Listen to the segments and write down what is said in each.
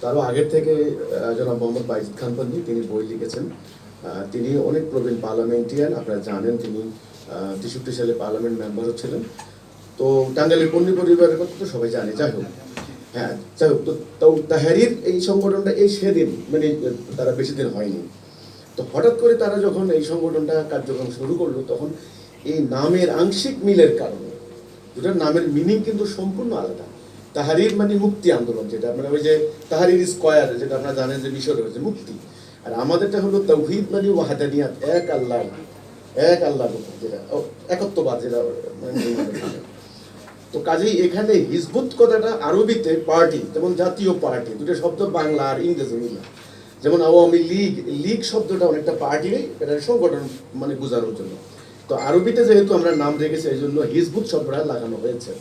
তারও আগের থেকে জনাব মোহাম্মদ বাইজিদ খান পান্নি তিনি বই লিখেছেন। তিনি অনেক প্রবীণ পার্লামেন্টিয়ান, আপনারা জানেন তিনি তেষট্টি সালে পার্লামেন্ট মেম্বারও ছিলেন তো টাঙ্গাইলের পণ্য পরিবারের কথা তো সবাই জানে, যাই হোক। হ্যাঁ যাই হোক তো তাহারির এই সংগঠনটা এই সেদিন মানে তারা বেশি দিন হয়নি। তো হঠাৎ করে তারা যখন এই সংগঠনটা কার্যক্রম শুরু করল, তখন এই নামের আংশিক মিলের কারণে, দুটার নামের মিনিং কিন্তু সম্পূর্ণ আলাদা। তাহারির মানে মুক্তি আন্দোলন যেটা মানে ওই যে তাহারির স্কোয়ার, যেটা আপনারা জানেন যে মিশরে হয়েছে, মুক্তি। আর আমাদেরটা হলো তৌহিদ মানে ওয়াহাদানিয়াত, এক আল্লাহ এক আল্লাহ যেটা একত্ববাদ যেটা মানে তো কাজেই এখানে হিজবুত কথাটা আরবিতে পার্টি, যেমন জাতীয় পার্টি, দুটো শব্দ বাংলা আর ইংরেজি মিলে। যেমন আওয়ামী লীগ লীগ শব্দটা অনেকটা পার্টি, এটা সংগঠন মানে বোঝানোর জন্য। তো আরবিতে যেহেতু আমরা নাম রেখেছি, এই জন্য হিজবুত শব্দটা লাগানো হয়েছে।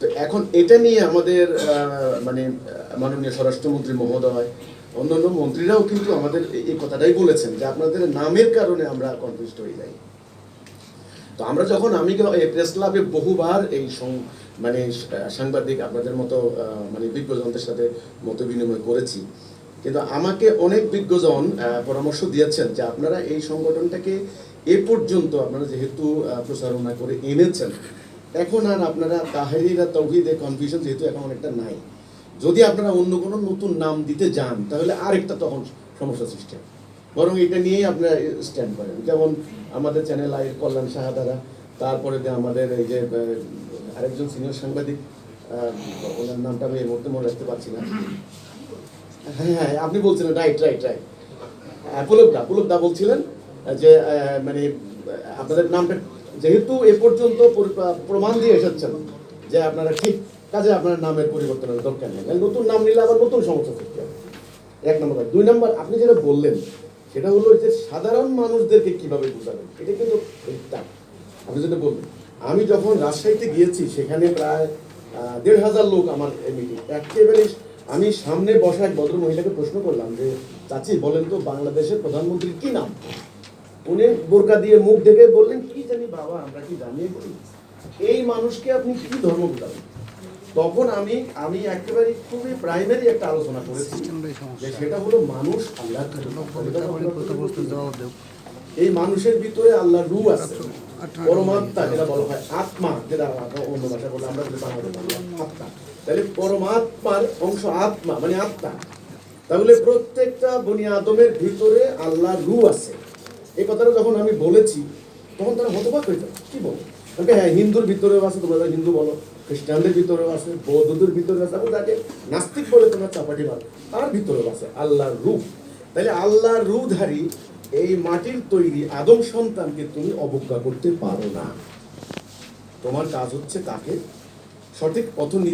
তো এখন এটা নিয়ে আমাদের মানে মাননীয় স্বরাষ্ট্রমন্ত্রী মহোদয়, অন্যান্য মন্ত্রীরাও কিন্তু আমাদের এই- কথাটাই বলেছেন যে আপনাদের নামের কারণে আমরা কনফিউজড হয়ে যাই তো আমরা যখন, আমি প্রেস ক্লাবে বহুবার এই মানে সাংবাদিক আপনাদের মতো মানে বিজ্ঞজনদের সাথে মত বিনিময় করেছি। কিন্তু আমাকে অনেক বিজ্ঞজন পরামর্শ দিয়েছেন যে আপনারা এই সংগঠনটাকে এ পর্যন্ত আপনারা যেহেতু প্রচারণা করে এনেছেন এখন আর আপনারা তাহারিরা তৌহিদে কনফিউশন যেহেতু এখন অনেকটা নাই। যদি আপনারা অন্য কোনো নতুন নাম দিতে যান, তাহলে আরেকটা তখন সমস্যা সৃষ্টি হবে। বরং এটা নিয়েই আপনারা স্ট্যান্ড করেন। যেমন আমাদের চ্যানেল আইয়ের কল্যাণ সাহাদারা তারপরে যে আমাদের এই যে আরেকজন সিনিয়র সাংবাদিক ওনার নামটা আমি এর মধ্যে মনে রাখতে পারছি না। হ্যাঁ হ্যাঁ আপনি বলছিলেন রাইট রাইট রাইট পুলকদা পুলকদা বলছিলেন যে মানে আপনাদের নামটা যেহেতু এ পর্যন্ত প্রমাণ দিয়ে এসেছেন যে আপনারা ঠিক কাজে আপনার নামের পরিবর্তনের দরকার নেই। নতুন নাম নিলে আবার নতুন সমস্যা সৃষ্টি হবে। এক নম্বর। দুই নম্বর, আপনি যেটা বললেন, সেটা হলো যে সাধারণ মানুষদেরকে কীভাবে বোঝাবেন, এটা কিন্তু আপনি যেটা বললেন, আমি যখন রাজশাহীতে গিয়েছি, সেখানে প্রায় দেড় হাজার লোক আমার মিটিং একেবারে আমি সামনে বসা এক ভদ্র মহিলাকে প্রশ্ন করলাম যে, চাচি, বলেন তো বাংলাদেশের প্রধানমন্ত্রীর কি নাম? উনি বোরকা দিয়ে মুখ ঢেকে বললেন কি জানি বাবা আমরা কি জানি বলি এই মানুষকে আপনি কি ধর্ম বোঝাবেন? তখন আমি আমি একেবারে খুবই প্রাইমারি একটা আলোচনা করেছি সেটা হলো মানুষ এই মানুষের ভিতরে আল্লাহ রু আছে। পরমাত্মা যেটা বলা হয় আত্মা যেটা অন্য ভাষায় বলে আমরা আত্মা। তাহলে পরমাত্মার অংশ আত্মা মানে আত্মা। তাহলে প্রত্যেকটা বনি আদমের ভিতরে আল্লাহ রু আছে। এই কথাটা যখন আমি বলেছি, তখন তারা হতবাক হয়ে যায়। কি বলো? হ্যাঁ হিন্দুর ভিতরেও আছে, তোমরা হিন্দু বলো। খ্রিস্টানদের ভিতরেও আছে, বৌদ্ধদের ভিতরে আছে এবং যাকে নাস্তিক বলে তোমরা চাপাটি মার। তার ভিতরেও আছে, আল্লাহর রূপ। তাহলে আল্লাহর রূপধারী এই মাটির তৈরি আদম সন্তানকে তুমি অবজ্ঞা করতে পারো না। তোমার কাজ হচ্ছে তাকে সঠিক পথ